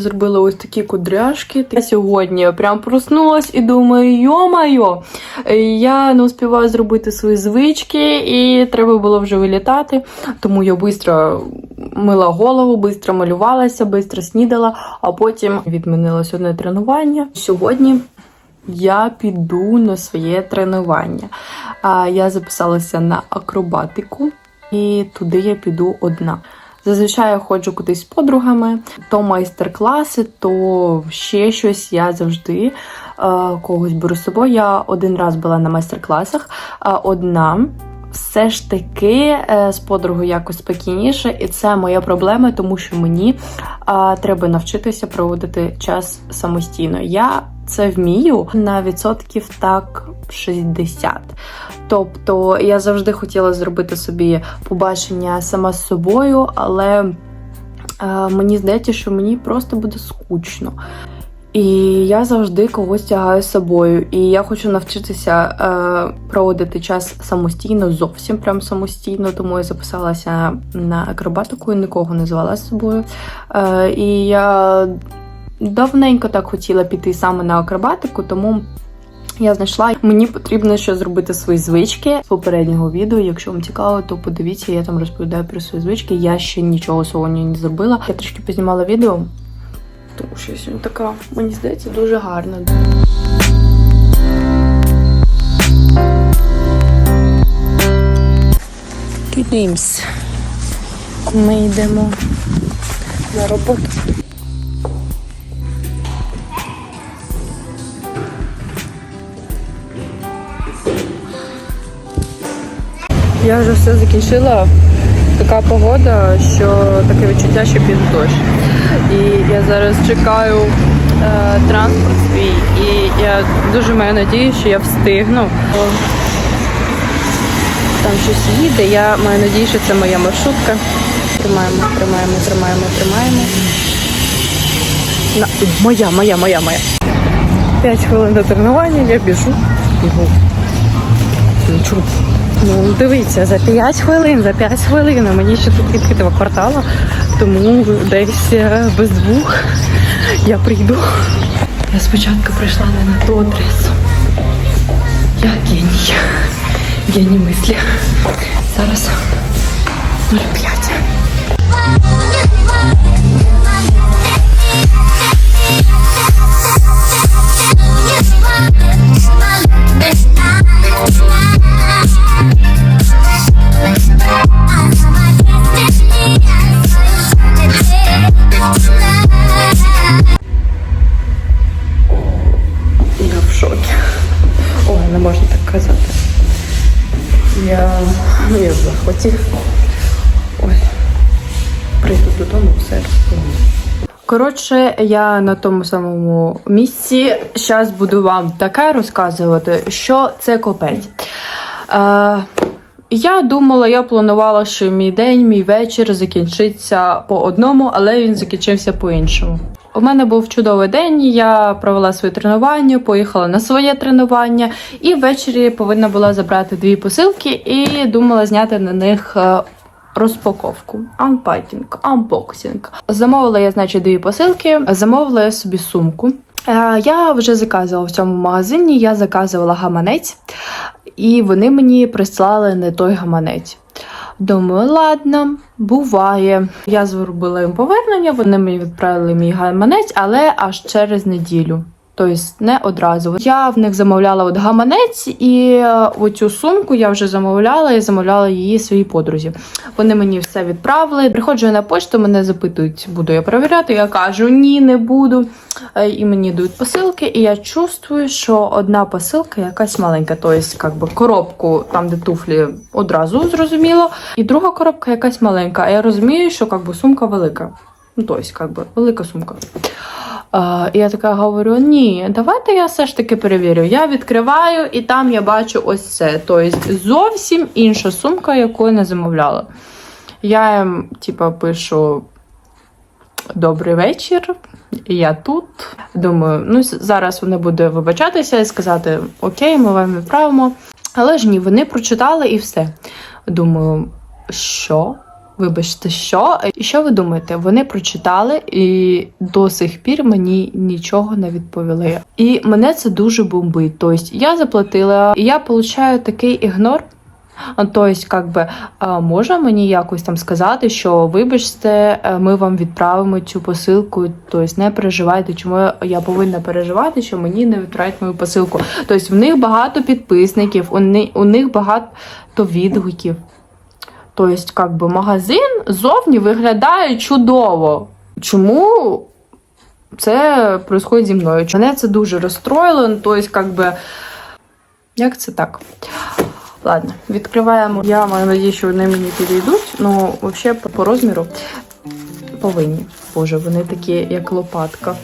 зробила ось такі кудряшки. Я сьогодні прям проснулась і думаю, йо-майо, я не успіваю зробити свої звички, і треба було вже вилітати. Тому я швидко мила голову, швидко малювалася, швидко снідала, а потім відмінилось одне тренування. Сьогодні я піду на своє тренування. Я записалася на акробатику, і туди я піду одна. Зазвичай я ходжу кудись з подругами, то майстер-класи, то ще щось. Я завжди е, когось беру з собою. Я один раз була на майстер-класах, а одна. Все ж таки е, з подругою якось спокійніше, і це моя проблема, тому що мені е, треба навчитися проводити час самостійно. Я це вмію на відсотків так 60. Тобто я завжди хотіла зробити собі побачення сама з собою, але е, мені здається, що мені просто буде скучно. І я завжди когось тягаю з собою. І я хочу навчитися е, проводити час самостійно, зовсім прям самостійно, тому я записалася на акробатику і нікого не звала з собою. Е, і я давненько так хотіла піти саме на акробатику, тому я знайшла. Мені потрібно ще зробити свої звички з попереднього відео. Якщо вам цікаво, то подивіться, я там розповідаю про свої звички. Я ще нічого сьогодні не зробила. Я трішки познімала відео, тому що я сьогодні така, мені здається, дуже гарна. Піднімось. Ми йдемо на роботу. Я вже все закінчила. Така погода, що таке відчуття, що піде дощ. І я зараз чекаю е, транспорт свій, і я дуже маю надію, що я встигну. Там щось їде, я маю надію, що це моя маршрутка. Тримаємо, тримаємо, тримаємо, тримаємо. На, моя, моя, моя, моя. П'ять хвилин до тренування, я біжу. Бігу. Нічого. Ну, дивіться, за 5 хвилин, за 5 хвилин. а Мені ще тут відкритого кварталу, тому десь е, без двох я прийду. Я спочатку прийшла не на ту адресу. Я геній. Геній мислі. Зараз 05. Я в захваті. Ой. Прийду додому, все розповім. Коротше, я на тому самому місці. Зараз буду вам таке розказувати, що це копець. Е, я думала, я планувала, що мій день, мій вечір закінчиться по одному, але він закінчився по іншому. У мене був чудовий день. Я провела своє тренування, поїхала на своє тренування, і ввечері повинна була забрати дві посилки і думала зняти на них. е, Розпаковку, анпакінг, анбоксинг. Замовила я, значить, дві посилки, замовила я собі сумку. Е, Я вже заказувала в цьому магазині, я заказувала гаманець, і вони мені прислали не той гаманець. Думаю, ладно, буває. Я зробила їм повернення, вони мені відправили мій гаманець, але аж через неділю. Тобто не одразу. Я в них замовляла от гаманець, і е, оцю сумку я вже замовляла і замовляла її своїй подрузі. Вони мені все відправили. Приходжу я на почту, мене запитують, буду я перевіряти. Я кажу, ні, не буду. Е, І мені дають посилки, і я чувствую, що одна посилка якась маленька, тобто, як би коробку, там де туфлі одразу зрозуміло, і друга коробка якась маленька. А я розумію, що би, сумка велика. Ну, тобто, як би, велика сумка. Я така говорю: ні, давайте я все ж таки перевірю. Я відкриваю, і там я бачу ось це. Тобто зовсім інша сумка, яку я не замовляла. Я їм, типа, пишу. Добрий вечір, я тут. Думаю, ну зараз вони будуть вибачатися і сказати: Окей, ми вам відправимо. Але ж ні, вони прочитали і все. Думаю, що? Вибачте, що? І що ви думаєте? Вони прочитали і до сих пір мені нічого не відповіли. І мене це дуже бомбить. Тобто я заплатила, і я получаю такий ігнор. Тобто, как би, можна мені якось там сказати, що вибачте, е, ми вам відправимо цю посилку. Тобто не переживайте, чому я- повинна переживати, що мені не відправлять мою посилку. Тобто в них багато підписників, у них багато відгуків. Тобто, как би, магазин зовні виглядає чудово. Чому це відбувається зі мною? Мене це дуже розстроїло. Тобто, как би, як це так? Ладно, відкриваємо. Я маю надію, що вони мені підійдуть. Ну, взагалі, по розміру повинні. Боже, вони такі, як лопатка.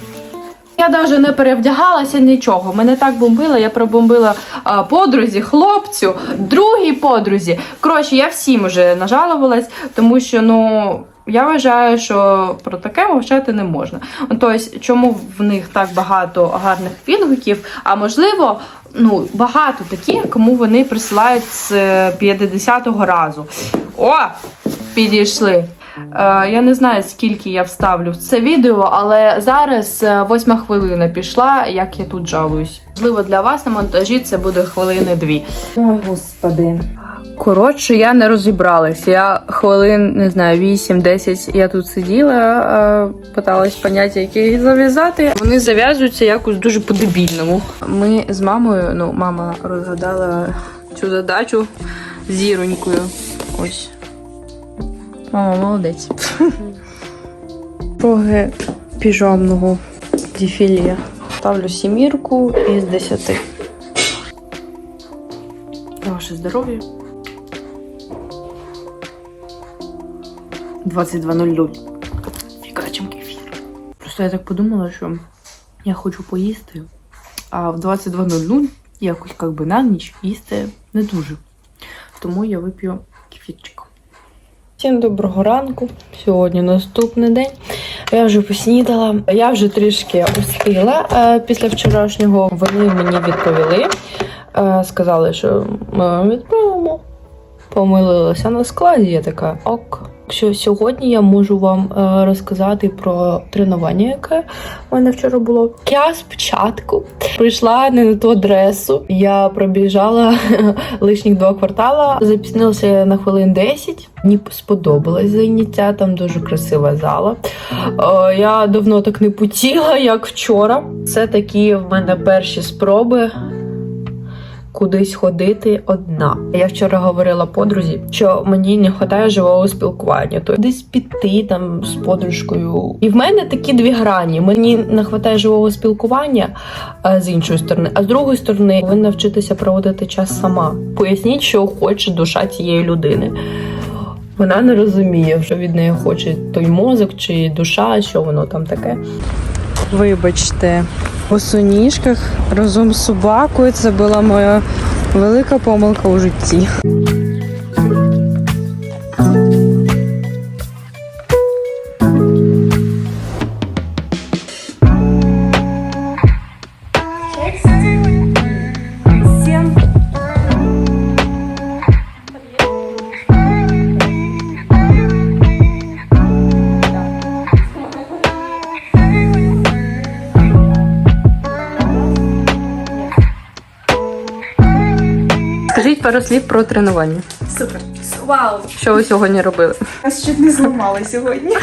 Я навіть не перевдягалася нічого. Мене так бомбило, я пробомбила а, подрузі, хлопцю, другій подрузі. Коротше, я всім вже нажалувалась, тому що ну. Я вважаю, що про таке мовчати не можна. Тобто, чому в них так багато гарних відгуків, а можливо, ну, багато такі, кому вони присилають з 50-го разу. О! Підійшли. Е, я не знаю, скільки я вставлю в це відео, але зараз е, восьма хвилина пішла, як я тут жалуюсь. Можливо, для вас на монтажі це буде хвилини дві. Ой, господи. Коротше, я не розібралась. Я хвилин, не знаю, 8-10 я тут сиділа, е, питалась поняття, які зав'язати. Вони зав'язуються якось дуже по-дебільному. Ми з мамою, ну, мама розгадала цю задачу зіронькою. Ось. Мама, молодець. Роги піжамного дефіле. Ставлю сімірку із 10. Ваше здоров'я. 22.00. Фігачим кефір. Просто я так подумала, що я хочу поїсти, а в 22.00 якось як би на ніч їсти не дуже. Тому я вип'ю кефірчик. Всім доброго ранку. Сьогодні наступний день. Я вже поснідала. Я вже трішки успіла е, після вчорашнього. Вони мені відповіли. Е, сказали, що ми відправимо. Помилилася на складі. Я така ок. Що сьогодні я можу вам е, розказати про тренування, яке в мене вчора було. Я спочатку прийшла не на ту адресу. Я пробіжала лишніх два квартала, запізнилася на хвилин 10. Мені сподобалось заняття, там дуже красива зала. Е, я давно так не потіла, як вчора. Це такі в мене перші спроби кудись ходити одна. Я вчора говорила подрузі, що мені не вистачає живого спілкування, то десь піти там з подружкою. І в мене такі дві грані. Мені не вистачає живого спілкування а, з іншої сторони, а з другої сторони повинна вчитися проводити час сама. Поясніть, що хоче душа цієї людини. Вона не розуміє, що від неї хоче той мозок чи душа, що воно там таке. Вибачте, по суніжках разом з собакою це була моя велика помилка у житті. Скажіть пару слів про тренування. Супер. Вау! Що ви сьогодні робили? Нас чуть не зламали сьогодні.